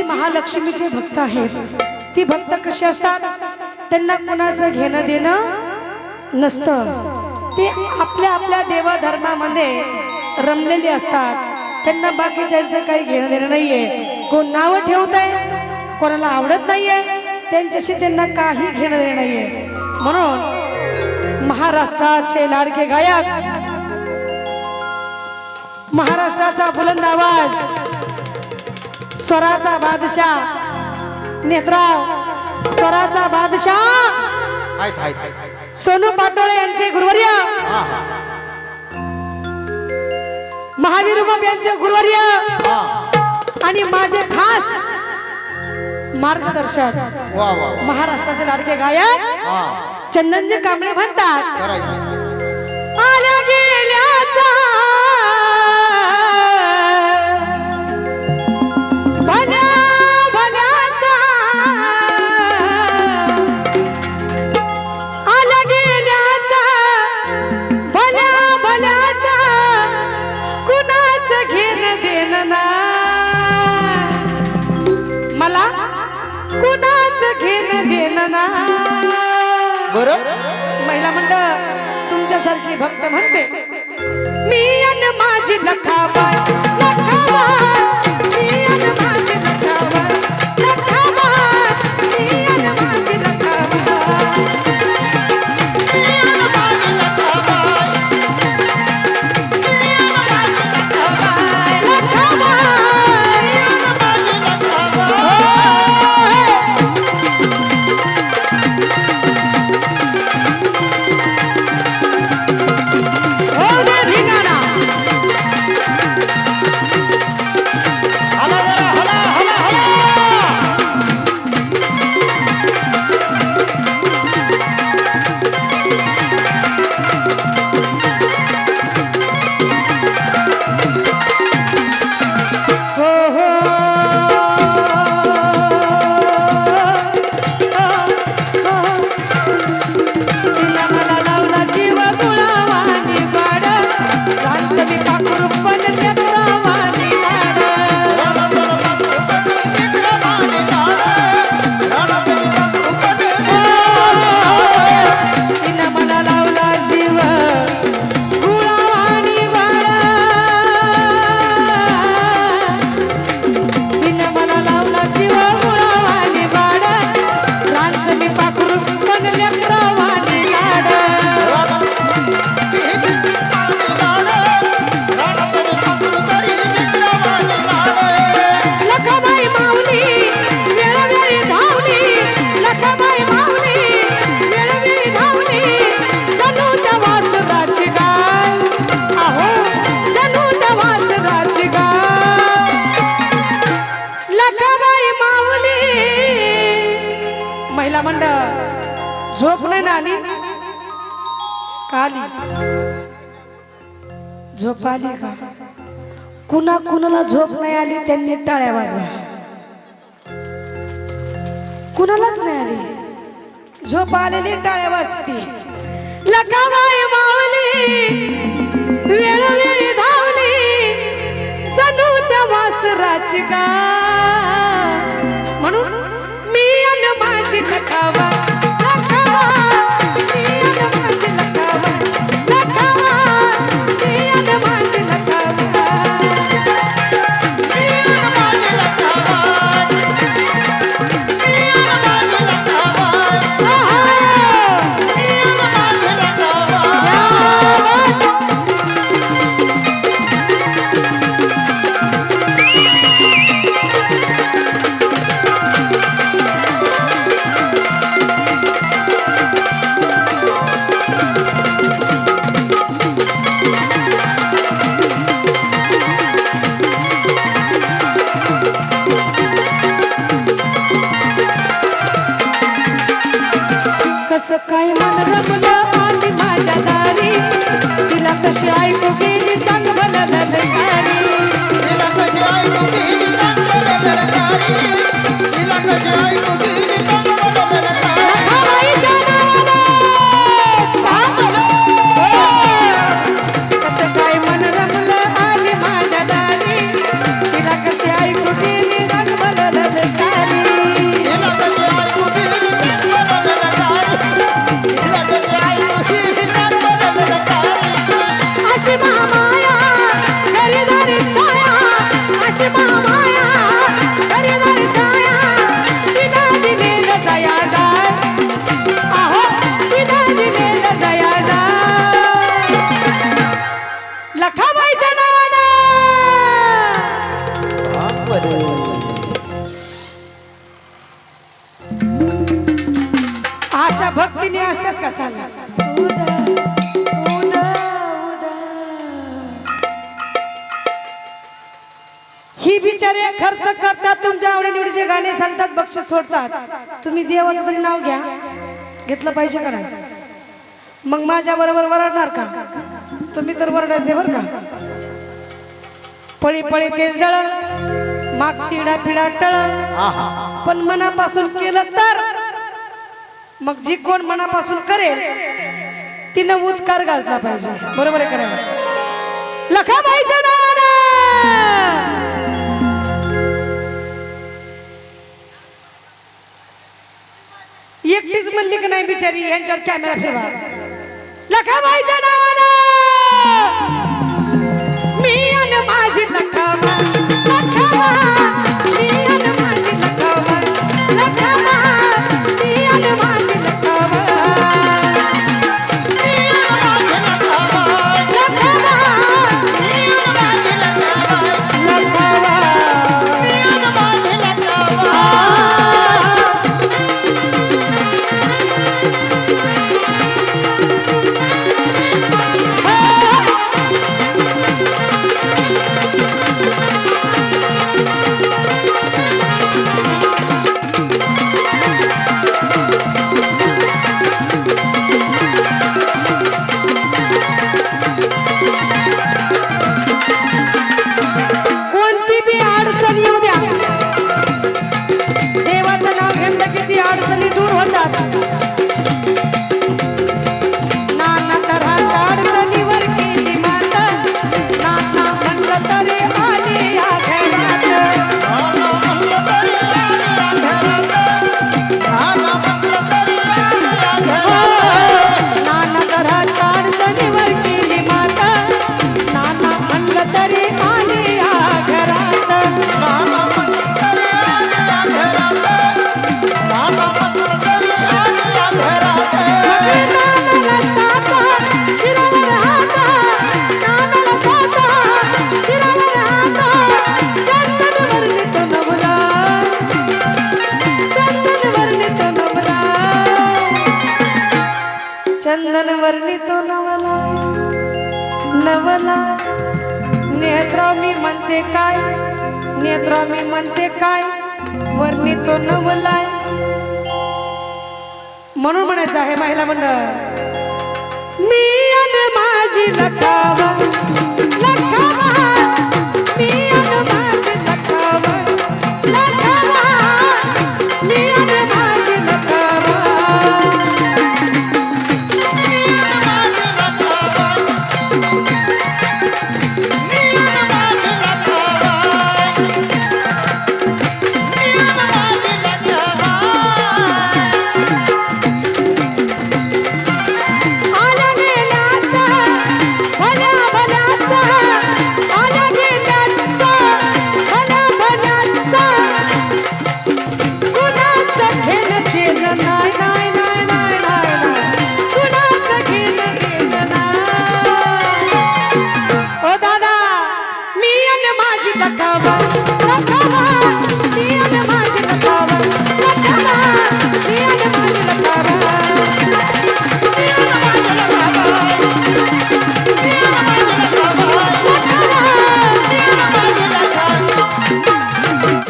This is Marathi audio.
जी महालक्ष्मीचे भक्त आहेत ती भक्त कशी असतात? त्यांना कुणाचं घेणं देणं नसतं. ते आपल्या आपल्या देवाधर्मामध्ये रमलेले असतात. त्यांना बाकीच्यांचं काही घेणं देणं नाहीये. कोण नावं ठेवत आहे कोणाला आवडत नाहीये त्यांच्याशी त्यांना काही घेणं देणं नाहीये. म्हणून महाराष्ट्राचे लाडके गायक महाराष्ट्राचा बुलंद आवाज स्वराचा बादशाह. नेत्राव स्वराचा बादशाह. सोनू पाटोळे यांचे गुरुवर्य. महावीर उमप यांचे गुरुवर्य. आणि माझे खास मार्गदर्शक. महाराष्ट्राचे लाडके गायक चंदनजी कांबळे म्हणतात. बरं? महिला मंडळ तुमच्यासारखी भक्त म्हणते मी अन माझी लखाबाई लखाबाई आली झोप आली का? कुणा कुणाला झोप नाही आली त्यांनी टाळ्या वाजवा. कुणालाच नाही आली. झोप आलेली टाळ्या वाजती. लकाबाई मावली वेळोवेळी धावली जणू त्या वासराची का म्हणून मी अन माझी लखावा भक्तीने असतात का सांगा. ही बिचारे खर्च करतात तुमच्या आवडीनिवडीचे गाणे सांगतात बक्षीस सोडतात. तुम्ही देवाचं तरी नाव घ्या. घेतलं पाहिजे का नाही? मग माझ्या बरोबर वरडणार का? तुम्ही तर वरडायचे बर का? पळी पळी तेल जळ माग चिडा पिडा टळ पण मनापासून केलं तर मग जी कोण मनापासून करेल तिनं उद्कार गाजला पाहिजे. बरोबर आहे करायला लखाबाईच्या नावानं! एकटीच म्हणली की नाही बिचारी यांच्यावर कॅमेरा फिरवा. लखाबाईच्या नावानं! नवला नेत्रा मी म्हणते काय? नेत्रा मी म्हणते काय? वर्णितो नवलाय. म्हणून म्हणायचं आहे महिला मंडळ. मी अन माझी लकावा